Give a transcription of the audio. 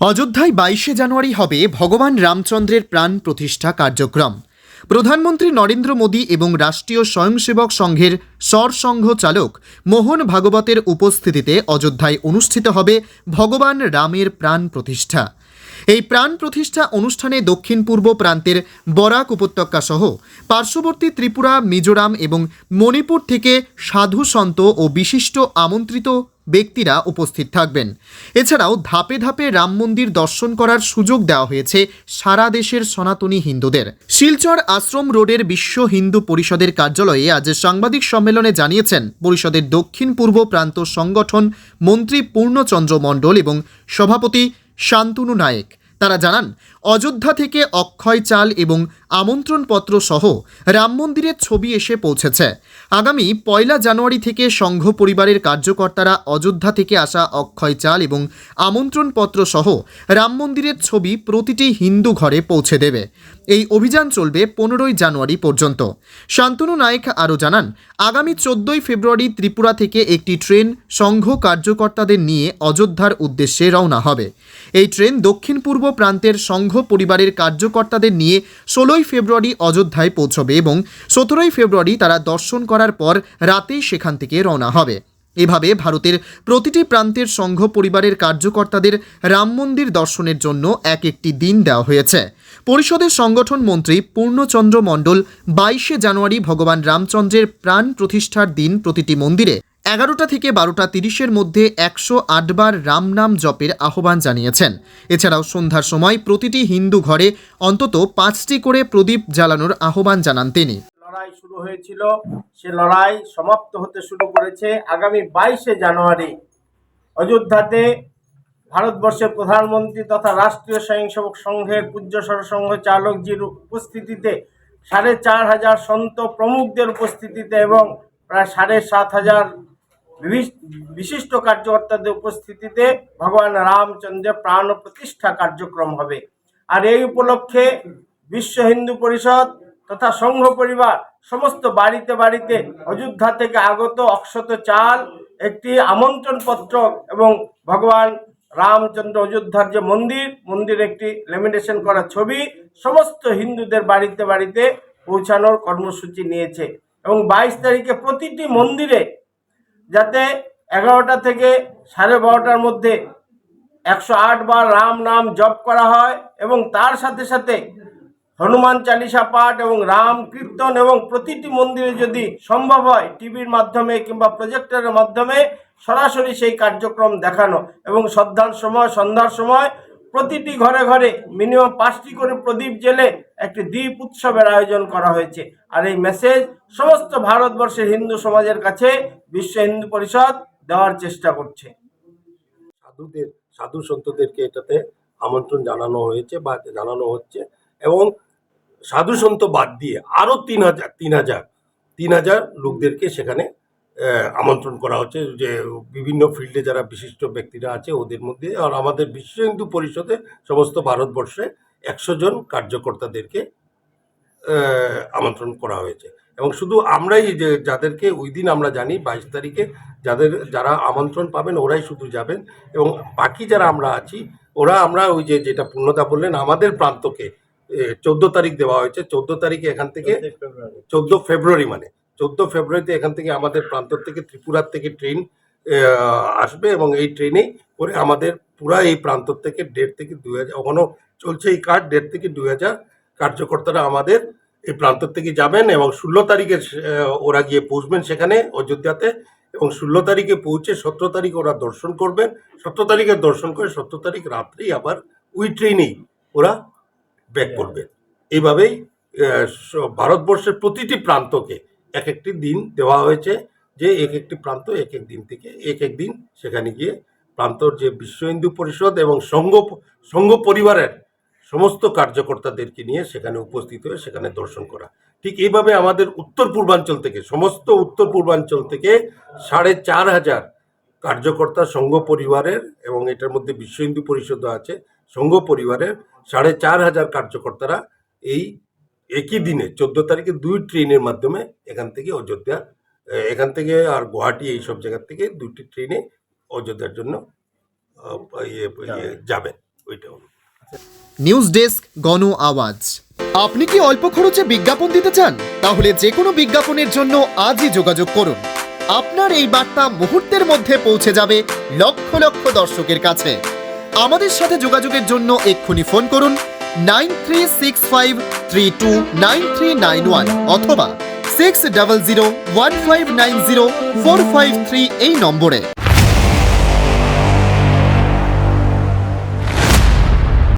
অযোধ্যায় বাইশে জানুয়ারি হবে ভগবান রামচন্দ্রের প্রাণ প্রতিষ্ঠা কার্যক্রম। প্রধানমন্ত্রী নরেন্দ্র মোদী এবং রাষ্ট্রীয় স্বয়ংসেবক সংঘের সরসংঘ চালক মোহন ভাগবতের উপস্থিতিতে অযোধ্যায় অনুষ্ঠিত হবে ভগবান রামের প্রাণ প্রতিষ্ঠা। এই প্রাণ প্রতিষ্ঠা অনুষ্ঠানে দক্ষিণ পূর্ব প্রান্তের বরাক উপত্যকা সহ পার্শ্ববর্তী ত্রিপুরা, মিজোরাম এবং মণিপুর থেকে সাধু সন্ত ও বিশিষ্ট আমন্ত্রিত ব্যক্তিরা উপস্থিত থাকবেন। এছাড়াও ধাপে ধাপে রাম মন্দির দর্শন করার সুযোগ দেওয়া হয়েছে সারা দেশের সনাতনী হিন্দুদের। শিলচর আশ্রম রোডের বিশ্ব হিন্দু পরিষদের কার্যালয়ে আজ সাংবাদিক সম্মেলনে জানিয়েছেন পরিষদের দক্ষিণ পূর্ব প্রান্ত সংগঠন মন্ত্রী পূর্ণচন্দ্র মণ্ডল এবং সভাপতি শান্তনু নায়েক। তারা জানান, অযোধ্যা থেকে অক্ষয় চাল এবং আমন্ত্রণপত্র সহ রাম মন্দিরের ছবি এসে পৌঁছেছে। আগামী পয়লা জানুয়ারি থেকে সংঘ পরিবারের কার্যকর্তারা অযোধ্যা থেকে আসা অক্ষয় চাল এবং আমন্ত্রণপত্র সহ রাম মন্দিরের ছবি প্রতিটি হিন্দু ঘরে পৌঁছে দেবে। এই অভিযান চলবে পনেরোই জানুয়ারি পর্যন্ত। শান্তনু নায়েক আরও জানান, আগামী চোদ্দই ফেব্রুয়ারি ত্রিপুরা থেকে একটি ট্রেন সংঘ কার্যকর্তাদের নিয়ে অযোধ্যার উদ্দেশ্যে রওনা হবে। এই ট্রেন দক্ষিণ পূর্ব প্রান্তের সংঘ পরিবারের কার্যকর্তাদের নিয়ে ষোলোই ফেব্রুয়ারি অযোধ্যায় পৌঁছবে এবং সতেরোই ফেব্রুয়ারি তারা দর্শন করার পর রাতেই সেখান থেকে রওনা হবে। এভাবে ভারতের প্রতিটি প্রান্তের সংঘ পরিবারের কার্যকর্তাদের রাম মন্দির দর্শনের জন্য এক একটি দিন দেওয়া হয়েছে। পরিষদের সংগঠন মন্ত্রী পূর্ণচন্দ্র মণ্ডল বাইশে জানুয়ারি ভগবান রামচন্দ্রের প্রাণ প্রতিষ্ঠার দিন প্রতিটি মন্দিরে এগারোটা থেকে বারোটা তিরিশের মধ্যে একশো আটবার রাম নাম জপের আহ্বান জানিয়েছেন। এছাড়াও সন্ধ্যার সময় প্রতিটি হিন্দু ঘরে অন্তত পাঁচটি করে প্রদীপ জ্বালানোর আহ্বান জানান তিনি। লড়াই শুরু হয়েছিল। সে লড়াই সমাপ্ত হতে শুরু করেছে আগামী বাইশে জানুয়ারি। অযোধ্যাতে ভারতবর্ষের প্রধানমন্ত্রী তথা রাষ্ট্রীয় স্বয়ংসেবক সংঘের পূজ্য সরসংঘ চালকজির উপস্থিতিতে সাড়ে চার হাজার সন্ত প্রমুখদের উপস্থিতিতে এবং প্রায় সাড়ে সাত হাজার বিশিষ্ট কার্যকর্তাদের উপস্থিতিতে ভগবান রামচন্দ্রের প্রাণ প্রতিষ্ঠা কার্যক্রম হবে। আর এই উপলক্ষে বিশ্ব হিন্দু পরিষদ তথা সংঘ পরিবার সমস্ত বাড়িতে বাড়িতে অযোধ্যা থেকে আগত অক্ষত চাল, একটি আমন্ত্রণ পত্র এবং ভগবান রামচন্দ্র অযোধ্যার যে মন্দির মন্দির একটি লেমিনেশন করা ছবি সমস্ত হিন্দুদের বাড়িতে বাড়িতে পৌঁছানোর কর্মসূচি নিয়েছে। এবং বাইশ তারিখে প্রতিটি মন্দিরে যাতে এগারোটা থেকে সাড়ে বারোটার মধ্যে একশো আট বার রাম নাম জপ করা হয় এবং তার সাথে সাথে হনুমান চালিসা পাঠ এবং রাম কীর্তন এবং প্রতিটি মন্দিরে যদি সম্ভব হয়, টিভির মাধ্যমে কিংবা প্রজেক্টরের মাধ্যমে সরাসরি সেই কার্যক্রম দেখানো এবং শ্রদ্ধার সময়, সন্ধ্যার সময় প্রতিটি ঘরে ঘরে মিনিমাম পাঁচটি করে প্রদীপ জেলে একটি দ্বীপ উৎসবের আয়োজন করা হয়েছে। আর এই মেসেজ সমস্ত ভারতবর্ষের হিন্দু সমাজের কাছে বিশ্ব হিন্দু পরিষদ দেওয়ার চেষ্টা করছে। সাধুদের, সাধু সন্তদেরকে এটাতে আমন্ত্রণ জানানো হয়েছে বা জানানো হচ্ছে এবং সাধু সন্ত বাদ দিয়ে আরও তিন হাজার তিন হাজার তিন হাজার লোকদেরকে সেখানে আমন্ত্রণ করা হচ্ছে যে বিভিন্ন ফিল্ডে যারা বিশিষ্ট ব্যক্তিরা আছে ওদের মধ্যে আর আমাদের বিশ্ব হিন্দু পরিষদে সমস্ত ভারতবর্ষে একশো জন কার্যকর্তাদেরকে আমন্ত্রণ করা হয়েছে। এবং শুধু আমরাই যে যাদেরকে ওই দিন আমরা জানি বাইশ তারিখে যাদের যারা আমন্ত্রণ পাবেন ওরাই শুধু যাবেন এবং বাকি যারা আমরা আছি ওরা আমরা ওই যে যেটা পূর্ণতা বললেন আমাদের প্রান্তকে চোদ্দ তারিখ দেওয়া হয়েছে। চোদ্দ তারিখে এখান থেকে চোদ্দ ফেব্রুয়ারি মানে। চোদ্দ ফেব্রুয়ারিতে এখান থেকে আমাদের প্রান্ত থেকে ত্রিপুরার থেকে ট্রেন আসবে এবং এই ট্রেনে করে আমাদের পুরা এই প্রান্ত থেকে দেড় থেকে দুই হাজার এখনও চলছে এই কাজ, দেড় থেকে দুই হাজার কার্যকর্তারা আমাদের এই প্রান্ত থেকে যাবেন এবং ষোলো তারিখে ওরা গিয়ে পৌঁছবেন সেখানে অযোধ্যাতে এবং ষোলো তারিখে পৌঁছে সতেরো তারিখ ওরা দর্শন করবেন। সতেরো তারিখে দর্শন করে সতেরো তারিখ রাত্রেই আবার ওই ট্রেনেই ওরা ব্যাক করবে। এইভাবেই ভারতবর্ষের প্রতিটি প্রান্তকে এক একটি দিন দেওয়া হয়েছে যে এক একটি প্রান্ত এক এক দিন থেকে এক এক দিন সেখানে গিয়ে প্রান্তর যে বিশ্ব হিন্দু পরিষদ এবং সংঘ সংঘ পরিবারের সমস্ত কার্যকর্তাদেরকে নিয়ে সেখানে উপস্থিত হয়ে সেখানে দর্শন করা। ঠিক এইভাবে আমাদের উত্তর পূর্বাঞ্চল থেকে, সমস্ত উত্তর পূর্বাঞ্চল থেকে সাড়ে চার হাজার কার্যকর্তা সংঘ পরিবারের এবং এটার মধ্যে বিশ্ব হিন্দু পরিষদও আছে, সংঘ পরিবারের সাড়ে চার হাজার কার্যকর্তারা এই একই দিনে চোদ্দ তারিখে দুই ট্রেনের মাধ্যমে এখান থেকে অযোধ্যা এখান থেকে আর গুয়াহাটি এই সব জায়গা থেকে দুটি ট্রেনে অযোধ্যার জন্য ইয়ে ইয়ে যাবেন ওই টোন নিউজ ডেস্ক গণ আওয়াজ। আপনি কি অল্প খরচে বিজ্ঞাপন দিতে চান? তাহলে যে কোনো বিজ্ঞাপনের জন্য আজই যোগাযোগ করুন। আপনার এই বার্তা মুহূর্তের মধ্যে পৌঁছে যাবে লক্ষ লক্ষ দর্শকের কাছে। আমাদের সাথে যোগাযোগের জন্য এক্ষুনি ফোন করুন nine six five two nine nine one অথবা six double zero one five nine zero four five three এই নম্বরে।